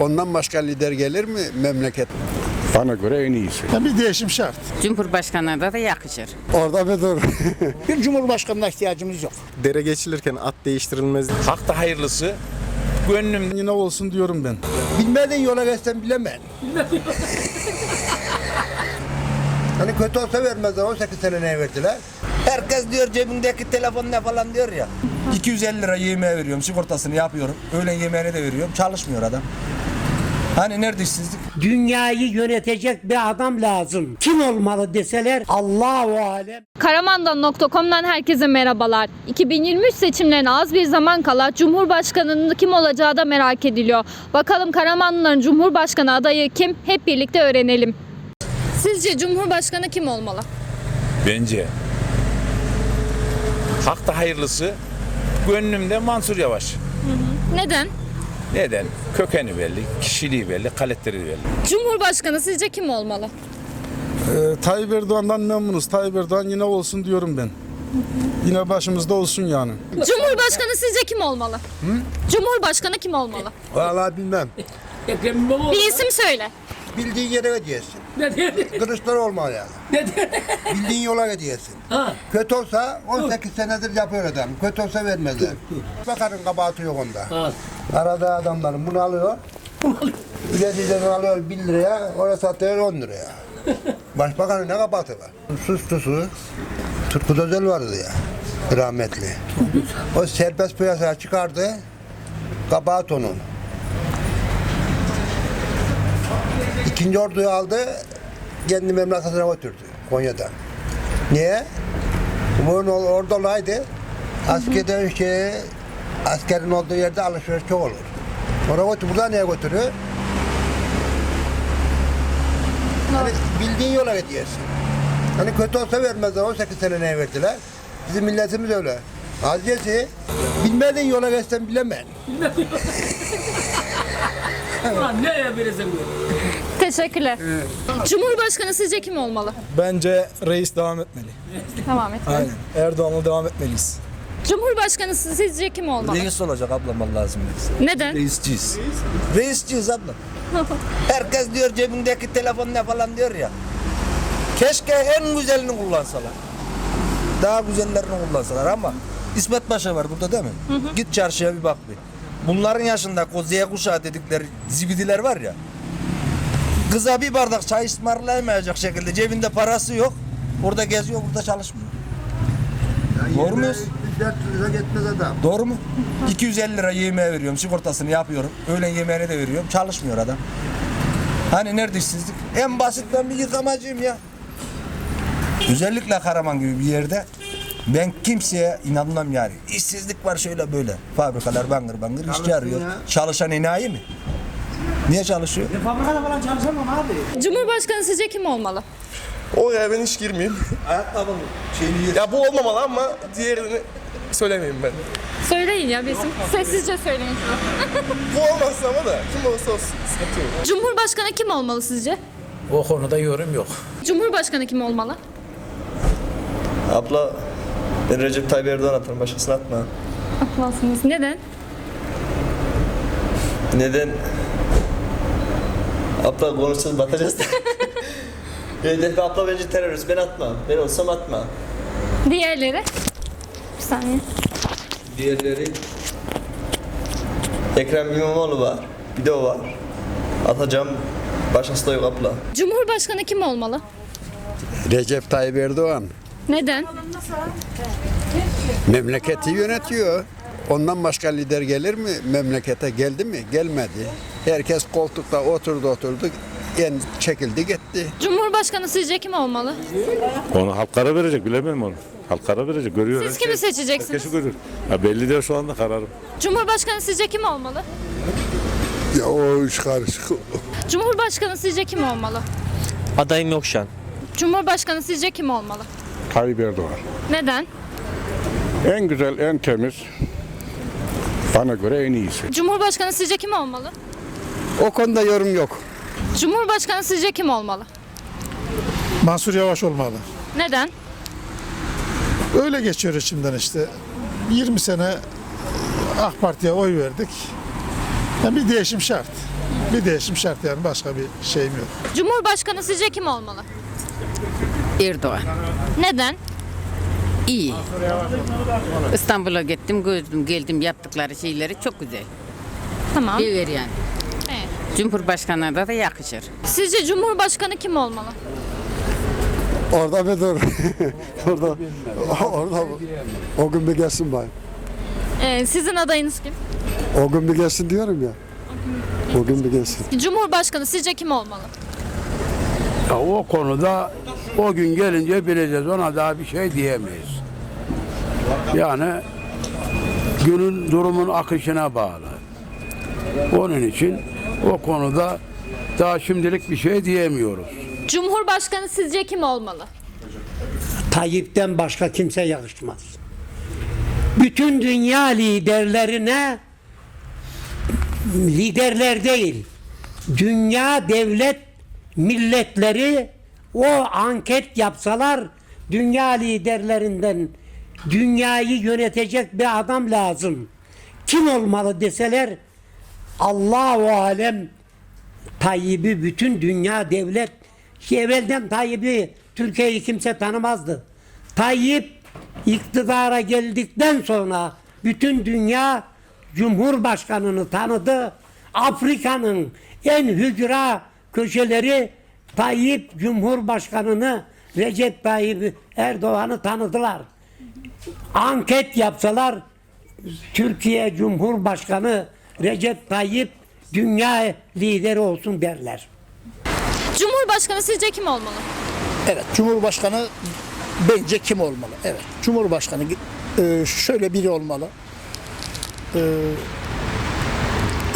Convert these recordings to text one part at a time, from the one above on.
Ondan başka lider gelir mi memleket? Bana göre en iyisi. Bir değişim şart. Cumhurbaşkanına da yakışır. Orada bir dur. Bir cumhurbaşkanına ihtiyacımız yok. Dere geçilirken at değiştirilmez. Hakta hayırlısı. Gönlüm Yine olsun diyorum ben. Bilmediğin yola geçsen bilemem. hani kötü olsa vermezler. 18 sene ne verdiler? Herkes diyor cebindeki telefon ne falan diyor ya. 250 lira yemeğe veriyorum, sigortasını yapıyorum. Öğlen yemeğini de veriyorum. Çalışmıyor adam. Hani nerede işsizlik? Dünyayı yönetecek bir adam lazım. Kim olmalı deseler Allahu alem. Karamandan.com'dan herkese merhabalar. 2023 seçimlerine az bir zaman kala Cumhurbaşkanı'nın kim olacağı da merak ediliyor. Bakalım Karamanlıların Cumhurbaşkanı adayı kim? Hep birlikte öğrenelim. Sizce Cumhurbaşkanı kim olmalı? bence. Hakta hayırlısı. Gönlümde Mansur Yavaş. Neden? Neden? Kökeni belli, kişiliği belli, karakteri belli. Cumhurbaşkanı sizce kim olmalı? Ee, Tayyip Erdoğan'dan memnunuz. Tayyip Erdoğan yine olsun diyorum ben. Yine başımızda olsun yani. Cumhurbaşkanı sizce kim olmalı? Cumhurbaşkanı kim olmalı? Vallahi bilmem. Bir isim söyle. Bildiğin yere gidiyorsun. Kılıçlar olmalı yani. Bildiğin yola gidiyorsun. Kötü olsa 18 senedir yapıyor adam. Kötü olsa vermezler. Bakarın kabahati yok onda. Arada adamların bunu alıyor. Üreticiden alıyor 1 liraya, oraya satıyor 10 liraya. Başbakanın ne kabahati var? Sustusu, Turgut Özel vardı ya, rahmetli. O serbest piyasaya çıkardı, kabahat onun. İkinci orduyu aldı, kendi memleketine götürdü Konya'dan. Niye? Bunun orada olaydı, askerden şey, askerin olduğu yerde alışveriş çok olur. Oraya götür, buradan niye götürüyor? Hani bildiğin yola gidiyorsun. Hani kötü olsa vermezler, 18 sene ne verdiler? Bizim milletimiz öyle. Aziyesi, bilmediğin yola geçsen bilemem. Teşekkürler. Cumhurbaşkanı sizce kim olmalı? Bence reis devam etmeli. Tamam et. Aynen. Erdoğan'la devam etmeliyiz. Cumhurbaşkanı sizce kim olmalı? Reis olacak ablam lazım. Neden? Reisciyiz. Reisciyiz abla. Herkes diyor cebindeki telefon ne falan diyor ya. Keşke en güzelini kullansalar. Daha güzellerini kullansalar ama İsmet Paşa var burada değil mi? Git çarşıya bir bak bir. Bunların yaşında o Z kuşağı dedikleri zibidiler var ya. Kıza bir bardak çay ısmarlayamayacak şekilde cebinde parası yok. Orada geziyor, burada çalışmıyor. Doğru muyuz? 400 lira gitmez adam. Doğru mu? 250 lira yemeğe veriyorum, sigortasını yapıyorum. Öğlen yemeğini de veriyorum. Çalışmıyor adam. Hani nerede işsizlik? En basit ben bir yıkamacıyım ya. Özellikle Karaman gibi bir yerde ben kimseye inanmam yani. İşsizlik var şöyle böyle. Fabrikalar bangır bangır işçi arıyor. Çalışan enayi mi? Niye çalışıyor? Cumhurbaşkanı sizce kim olmalı? O ya ben hiç girmeyeyim. Ya bu olmamalı ama diğerini söylemeyeyim ben. Söyleyin ya bir isim. Sessizce söyleyin şunu. Bu olmazsa ama da kim olursa olsun sıkıntı yok. Cumhurbaşkanı kim olmalı sizce? O konuda yorum yok. Cumhurbaşkanı kim olmalı? Abla ben Recep Tayyip Erdoğan atarım başkasını atma. Atmazsınız. Neden? Neden? Abla konuşacağız batacağız. Recep abla bence terörist ben atmam. Ben olsam atma. Diğerleri? Bir saniye. Diğerleri Ekrem İmamoğlu var. Bir de o var. Atacağım. Başkası da yok abla. Cumhurbaşkanı kim olmalı? Recep Tayyip Erdoğan Neden? memleketi yönetiyor. Ondan başka lider gelir mi memlekete? Geldi mi? Gelmedi. Herkes koltukta oturdu oturdu. En çekildi gitti. Cumhurbaşkanı sizce kim olmalı? Onu halklara verecek bilemem onu. Halklara verecek görüyor. Siz kimi seçeceksiniz? Herkesi görür. Ya belli değil şu anda kararım. Cumhurbaşkanı sizce kim olmalı? Ya o iş karışık. Cumhurbaşkanı sizce kim olmalı? Adayım yok şu an. Cumhurbaşkanı sizce kim olmalı? Tayyip Erdoğan. Neden? En güzel, en temiz. Bana göre en iyisi. Cumhurbaşkanı sizce kim olmalı? O konuda yorum yok. Cumhurbaşkanı sizce kim olmalı? Mansur Yavaş olmalı. Neden? Öyle geçiyor içimden işte. 20 sene AK Parti'ye oy verdik. Yani bir değişim şart. Bir değişim şart yani başka bir şeyim yok. Cumhurbaşkanı sizce kim olmalı? Erdoğan. Neden? İyi. İstanbul'a gittim, gördüm, geldim yaptıkları şeyleri çok güzel. Tamam. İyi ver yani. Evet. Cumhurbaşkanına da yakışır. Sizce Cumhurbaşkanı kim olmalı? Orada bir dur. orada, orada o gün bir gelsin bay. Ee, sizin adayınız kim? O gün bir gelsin diyorum ya. O gün bir gelsin. Cumhurbaşkanı sizce kim olmalı? Ya o konuda o gün gelince bileceğiz. Ona daha bir şey diyemeyiz. Yani günün durumun akışına bağlı. Onun için o konuda daha şimdilik bir şey diyemiyoruz. Cumhurbaşkanı sizce kim olmalı? Tayyip'ten başka kimse yakışmaz. Bütün dünya liderlerine liderler değil, dünya devlet milletleri o anket yapsalar dünya liderlerinden dünyayı yönetecek bir adam lazım. Kim olmalı deseler Allahu alem Tayyip'i bütün dünya devlet ki evvelden Tayyip'i Türkiye'yi kimse tanımazdı. Tayyip iktidara geldikten sonra bütün dünya Cumhurbaşkanını tanıdı. Afrika'nın en hücra köşeleri Tayyip Cumhurbaşkanını Recep Tayyip Erdoğan'ı tanıdılar. Anket yapsalar Türkiye Cumhurbaşkanı Recep Tayyip dünya lideri olsun derler. Cumhurbaşkanı sizce kim olmalı? Evet, Cumhurbaşkanı bence kim olmalı? Evet, Cumhurbaşkanı e, şöyle biri olmalı. E,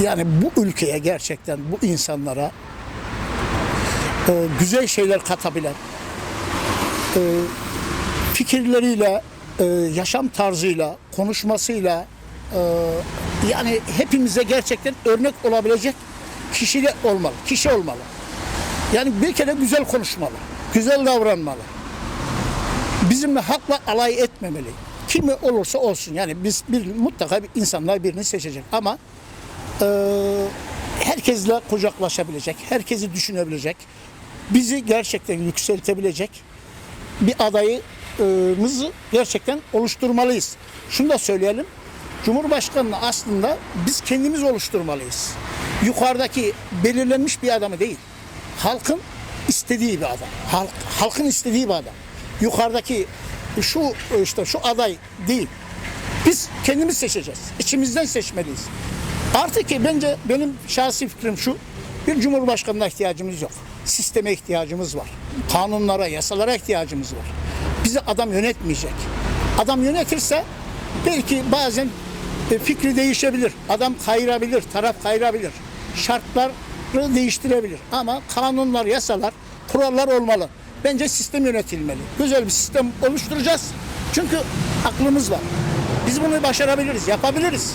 yani bu ülkeye gerçekten bu insanlara e, güzel şeyler katabilen, e, fikirleriyle, e, yaşam tarzıyla, konuşmasıyla e, yani hepimize gerçekten örnek olabilecek kişiler olmalı, kişi olmalı. Yani bir kere güzel konuşmalı, güzel davranmalı. Bizimle hakla alay etmemeli. Kimi olursa olsun yani biz bir mutlaka bir insanlar birini seçecek ama e, herkesle kucaklaşabilecek, herkesi düşünebilecek, bizi gerçekten yükseltebilecek bir adayımızı gerçekten oluşturmalıyız. Şunu da söyleyelim. Cumhurbaşkanını aslında biz kendimiz oluşturmalıyız. Yukarıdaki belirlenmiş bir adamı değil. Halkın istediği bir adam. Halk, halkın istediği bir adam. Yukarıdaki şu işte şu aday değil. Biz kendimiz seçeceğiz. İçimizden seçmeliyiz. Artık ki bence benim şahsi fikrim şu. Bir cumhurbaşkanına ihtiyacımız yok. Sisteme ihtiyacımız var. Kanunlara, yasalara ihtiyacımız var. Bizi adam yönetmeyecek. Adam yönetirse belki bazen e, fikri değişebilir. Adam kayırabilir, taraf kayırabilir. Şartları değiştirebilir. Ama kanunlar, yasalar, kurallar olmalı. Bence sistem yönetilmeli. Güzel bir sistem oluşturacağız. Çünkü aklımız var. Biz bunu başarabiliriz, yapabiliriz.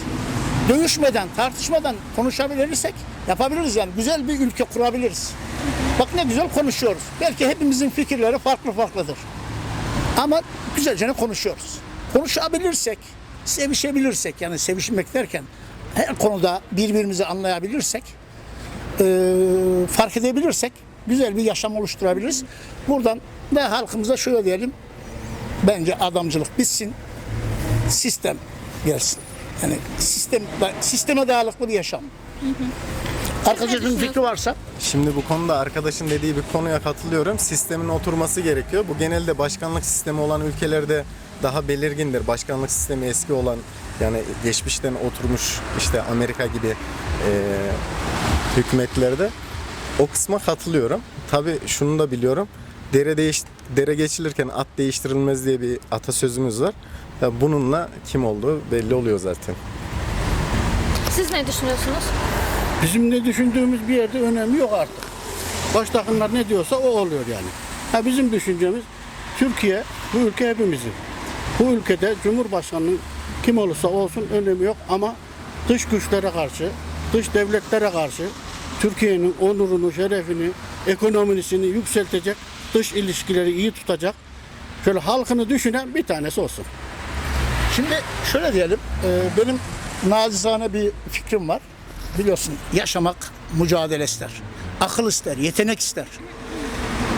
Dövüşmeden, tartışmadan konuşabilirsek yapabiliriz yani. Güzel bir ülke kurabiliriz. Bak ne güzel konuşuyoruz. Belki hepimizin fikirleri farklı farklıdır. Ama güzelce konuşuyoruz. Konuşabilirsek, sevişebilirsek yani sevişmek derken her konuda birbirimizi anlayabilirsek, e, fark edebilirsek güzel bir yaşam oluşturabiliriz. Buradan da halkımıza şöyle diyelim. Bence adamcılık bitsin. Sistem gelsin. Yani sistem sisteme dayalıklı bir yaşam. Arkadaşın fikri varsa Şimdi bu konuda arkadaşın dediği bir konuya katılıyorum. Sistemin oturması gerekiyor. Bu genelde başkanlık sistemi olan ülkelerde daha belirgindir. Başkanlık sistemi eski olan yani geçmişten oturmuş işte Amerika gibi e, hükümetlerde o kısma katılıyorum. Tabii şunu da biliyorum. Dere değiş dere geçilirken at değiştirilmez diye bir atasözümüz var. Ya bununla kim olduğu belli oluyor zaten. Siz ne düşünüyorsunuz? Bizim ne düşündüğümüz bir yerde önemi yok artık. Baştakiler ne diyorsa o oluyor yani. Ha bizim düşüncemiz Türkiye, bu ülke hepimizin. Bu ülkede Cumhurbaşkanının kim olursa olsun önemi yok ama dış güçlere karşı, dış devletlere karşı Türkiye'nin onurunu, şerefini, ekonomisini yükseltecek, dış ilişkileri iyi tutacak, şöyle halkını düşünen bir tanesi olsun. Şimdi şöyle diyelim, e, benim nazizane bir fikrim var. Biliyorsun yaşamak mücadele ister. Akıl ister, yetenek ister.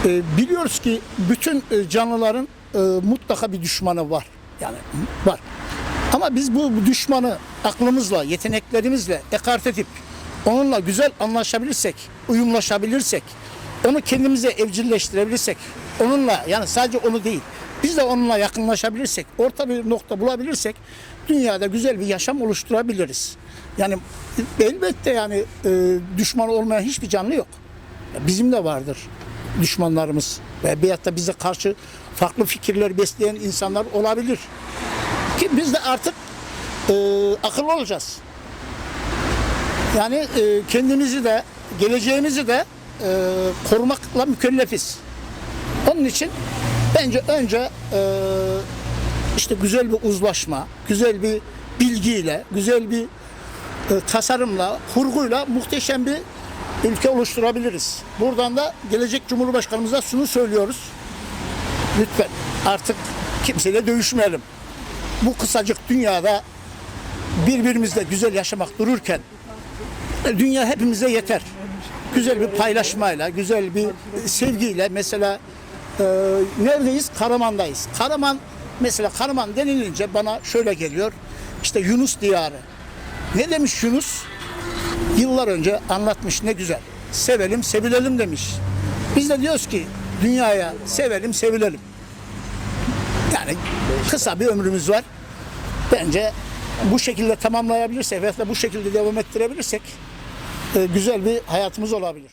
E, biliyoruz ki bütün e, canlıların e, mutlaka bir düşmanı var. Yani var. Ama biz bu, bu düşmanı aklımızla, yeteneklerimizle ekart edip onunla güzel anlaşabilirsek, uyumlaşabilirsek, onu kendimize evcilleştirebilirsek, onunla yani sadece onu değil, biz de onunla yakınlaşabilirsek, orta bir nokta bulabilirsek dünyada güzel bir yaşam oluşturabiliriz. Yani elbette yani e, düşman olmayan hiçbir canlı yok. Bizim de vardır düşmanlarımız ve veyahut da bize karşı farklı fikirler besleyen insanlar olabilir. Ki biz de artık e, akıllı olacağız. Yani e, kendimizi de geleceğimizi de e, korumakla mükellefiz. Onun için bence önce e, işte güzel bir uzlaşma, güzel bir bilgiyle, güzel bir tasarımla, kurguyla muhteşem bir ülke oluşturabiliriz. Buradan da gelecek Cumhurbaşkanımıza şunu söylüyoruz. Lütfen artık kimseyle dövüşmeyelim. Bu kısacık dünyada birbirimizle güzel yaşamak dururken e, dünya hepimize yeter. Güzel bir paylaşmayla, güzel bir sevgiyle mesela e, neredeyiz? Karaman'dayız. Karaman mesela Karaman denilince bana şöyle geliyor. İşte Yunus diyarı. Ne demiş Yunus? Yıllar önce anlatmış ne güzel. Sevelim, sevilelim demiş. Biz de diyoruz ki dünyaya sevelim, sevilelim. Yani kısa bir ömrümüz var. Bence bu şekilde tamamlayabilirsek ve bu şekilde devam ettirebilirsek e, güzel bir hayatımız olabilir.